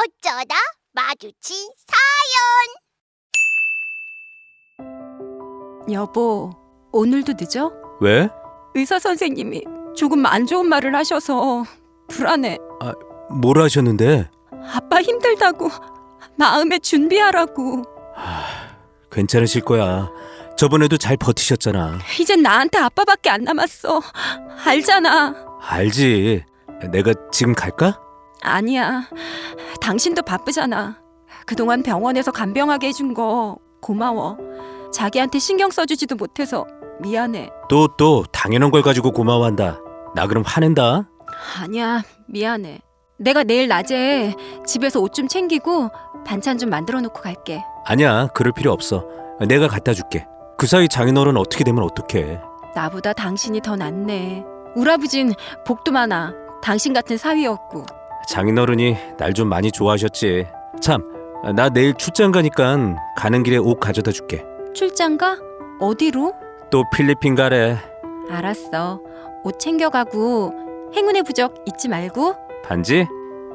어쩌다 마주친 여보, 오늘도 늦어? 왜? 의사 선생님이 조금 안 좋은 말을 하셔서 불안해. 뭘 하셨는데? 아빠 힘들다고 마음에 준비하라고. 괜찮으실 거야. 저번에도 잘 버티셨잖아. 이젠 나한테 아빠밖에 안 남았어. 알잖아. 알지. 내가 지금 갈까? 아니야. 당신도 바쁘잖아. 그동안 병원에서 간병하게 해준 거 고마워. 자기한테 신경 써주지도 못해서 미안해. 또, 또, 당연한 걸 가지고 고마워한다. 나 그럼 화낸다. 아니야, 미안해. 내가 내일 낮에 집에서 옷 좀 챙기고 반찬 좀 만들어 놓고 갈게. 아니야, 그럴 필요 없어. 내가 갖다 줄게. 그 사이 장인어른 어떻게 되면 어떡해. 나보다 당신이 더 낫네. 우리 아버진 복도 많아. 당신 같은 사위였고. 장인어른이 날 좀 많이 좋아하셨지. 참, 나 내일 출장 가니까 가는 길에 옷 가져다 줄게. 출장 가? 어디로? 또 필리핀 가래. 알았어. 옷 챙겨가고 행운의 부적 잊지 말고. 반지?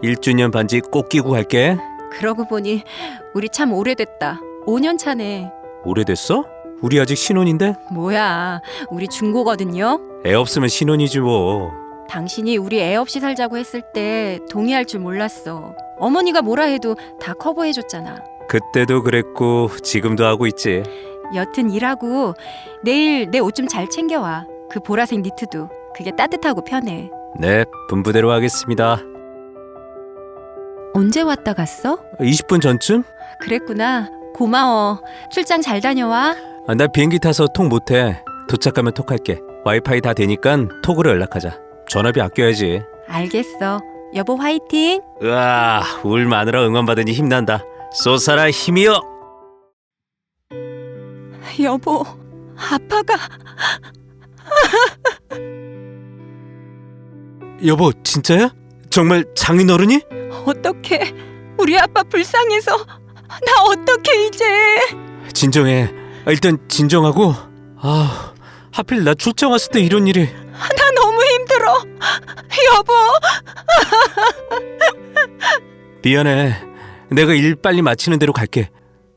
1주년 반지 꼭 끼고 갈게. 그러고 보니 우리 참 오래됐다. 5년 차네. 오래됐어? 우리 아직 신혼인데? 뭐야, 우리 중고거든요. 애 없으면 신혼이지 뭐. 당신이 우리 애 없이 살자고 했을 때 동의할 줄 몰랐어. 어머니가 뭐라 해도 다 커버해줬잖아. 그때도 그랬고 지금도 하고 있지. 여튼 일하고 내일 내 옷 좀 잘 챙겨와. 그 보라색 니트도 그게 따뜻하고 편해. 네, 분부대로 하겠습니다. 언제 왔다 갔어? 20분 전쯤? 그랬구나. 고마워. 출장 잘 다녀와. 아, 나 비행기 타서 톡 못해. 도착하면 톡할게. 와이파이 다 되니까 톡으로 연락하자. 전화비 아껴야지. 알겠어. 여보 화이팅. 으아, 울 마누라 응원받으니 힘난다. 쏘사라 힘이여! 여보, 아빠가 여보, 진짜야? 정말 장인어른이? 어떻게 우리 아빠 불쌍해서 나 어떻게 이제? 진정해. 아, 일단 진정하고. 아, 하필 나 출장 왔을 때 이런 일이. 힘들어. 여보, 미안해. 내가 일 빨리 마치는 대로 갈게.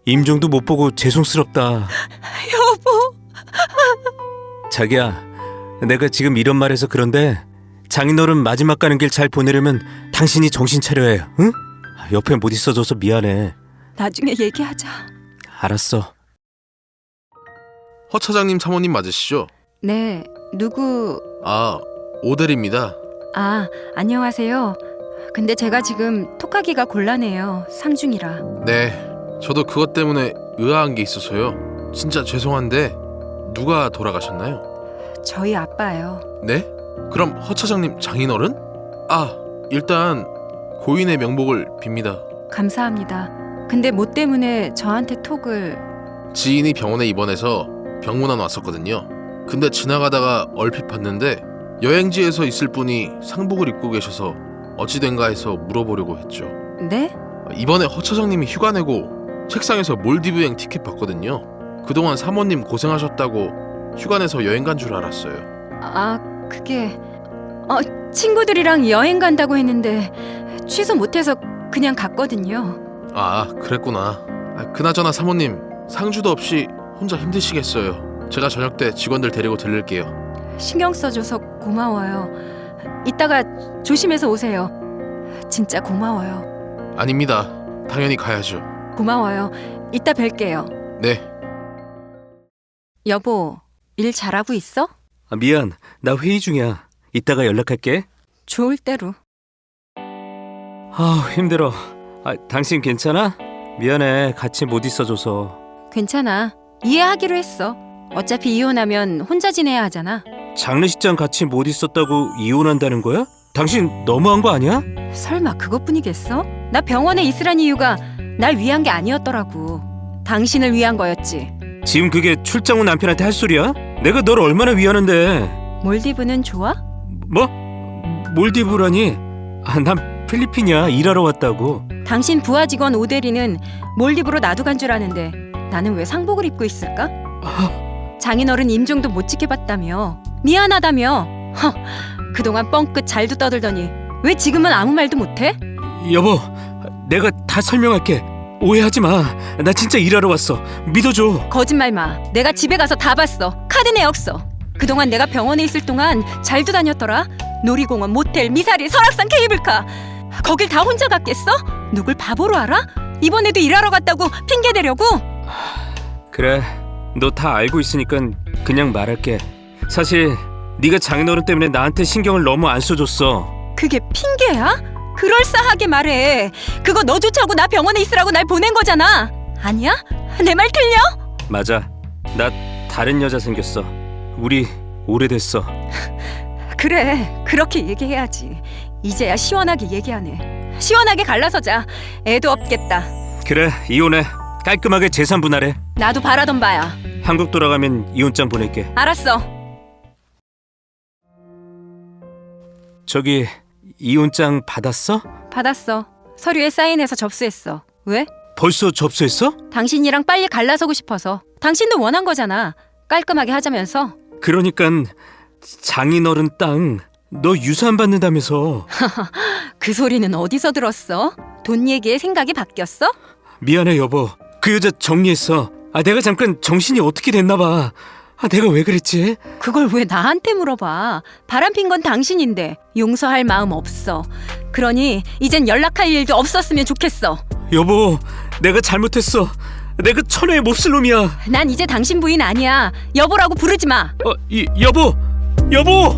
임종도 못 보고 죄송스럽다. 여보. 자기야, 내가 지금 이런 말해서 그런데 장인어른 마지막 가는 길 잘 보내려면 당신이 정신 차려야 해, 응? 옆에 못 있어줘서 미안해. 나중에 얘기하자. 알았어. 허 차장님 사모님 맞으시죠? 네, 누구? 아, 오델입니다. 아, 안녕하세요. 근데 제가 지금 톡하기가 곤란해요. 상중이라. 네, 저도 그것 때문에 의아한 게 있어서요. 진짜 죄송한데 누가 돌아가셨나요? 저희 아빠요. 네? 그럼 허 차장님 장인어른? 아, 일단 고인의 명복을 빕니다. 감사합니다. 근데 뭐 때문에 저한테 톡을 지인이 병원에 입원해서 병문안 왔었거든요. 근데 지나가다가 얼핏 봤는데 여행지에서 있을 분이 상복을 입고 계셔서 어찌된가 해서 물어보려고 했죠. 네? 이번에 허 차장님이 휴가 내고 책상에서 몰디브 여행 티켓 봤거든요. 그동안 사모님 고생하셨다고 휴가 내서 여행 간 줄 알았어요. 아, 그게 어, 친구들이랑 여행 간다고 했는데 취소 못해서 그냥 갔거든요. 아, 그랬구나. 아, 그나저나 사모님 상주도 없이 혼자 힘드시겠어요. 제가 저녁 때 직원들 데리고 들릴게요. 신경 써줘서 고마워요. 이따가 조심해서 오세요. 진짜 고마워요. 아닙니다. 당연히 가야죠. 고마워요. 이따 뵐게요. 네. 여보, 일 잘하고 있어? 아, 미안, 나 회의 중이야. 이따가 연락할게. 좋을 대로. 아, 힘들어. 아, 당신 괜찮아? 미안해, 같이 못 있어줘서. 괜찮아. 이해하기로 했어. 어차피 이혼하면 혼자 지내야 하잖아. 장례식장 같이 못 있었다고 이혼한다는 거야? 당신 너무한 거 아니야? 설마 그것뿐이겠어? 나 병원에 있으란 이유가 날 위한 게 아니었더라고. 당신을 위한 거였지. 지금 그게 출장 온 남편한테 할 소리야? 내가 널 얼마나 위하는데. 몰디브는 좋아? 뭐? 몰디브라니? 아, 난 필리핀이야. 일하러 왔다고. 당신 부하 직원 오데리는 몰디브로 나도 간 줄 아는데 나는 왜 상복을 입고 있을까? 장인어른 임종도 못 지켜봤다며 미안하다며 허, 그동안 뻥끗 잘도 떠들더니 왜 지금은 아무 말도 못해? 여보, 내가 다 설명할게. 오해하지 마. 나 진짜 일하러 왔어. 믿어줘. 거짓말 마. 내가 집에 가서 다 봤어. 카드 내역서. 그동안 내가 병원에 있을 동안 잘도 다녔더라. 놀이공원, 모텔, 미사리, 설악산 케이블카. 거길 다 혼자 갔겠어? 누굴 바보로 알아? 이번에도 일하러 갔다고 핑계 대려고? 그래. 너 다 알고 있으니까 그냥 말할게. 사실 네가 장인어른 때문에 나한테 신경을 너무 안 써줬어. 그게 핑계야? 그럴싸하게 말해. 그거 너조차고 나 병원에 있으라고 날 보낸 거잖아. 아니야? 내 말 틀려? 맞아. 나 다른 여자 생겼어. 우리 오래됐어. 그래. 그렇게 얘기해야지. 이제야 시원하게 얘기하네. 시원하게 갈라서자. 애도 없겠다. 그래 이혼해. 깔끔하게 재산 분할해. 나도 바라던 바야. 한국 돌아가면 이혼장 보낼게. 알았어. 저기 이혼장 받았어? 받았어. 서류에 사인해서 접수했어. 왜? 벌써 접수했어? 당신이랑 빨리 갈라서고 싶어서. 당신도 원한 거잖아. 깔끔하게 하자면서. 그러니깐 장인어른 땅 너 유산 받는다면서 그 소리는 어디서 들었어? 돈 얘기에 생각이 바뀌었어? 미안해 여보 그 여자 정리했어 아 내가 잠깐 정신이 어떻게 됐나 봐 아 내가 왜 그랬지 그걸 왜 나한테 물어봐? 바람핀 건 당신인데 용서할 마음 없어. 그러니 이젠 연락할 일도 없었으면 좋겠어. 여보 내가 잘못했어 내가 천혜의 몹쓸 놈이야 난 이제 당신 부인 아니야. 여보라고 부르지 마. 어 이, 여보 여보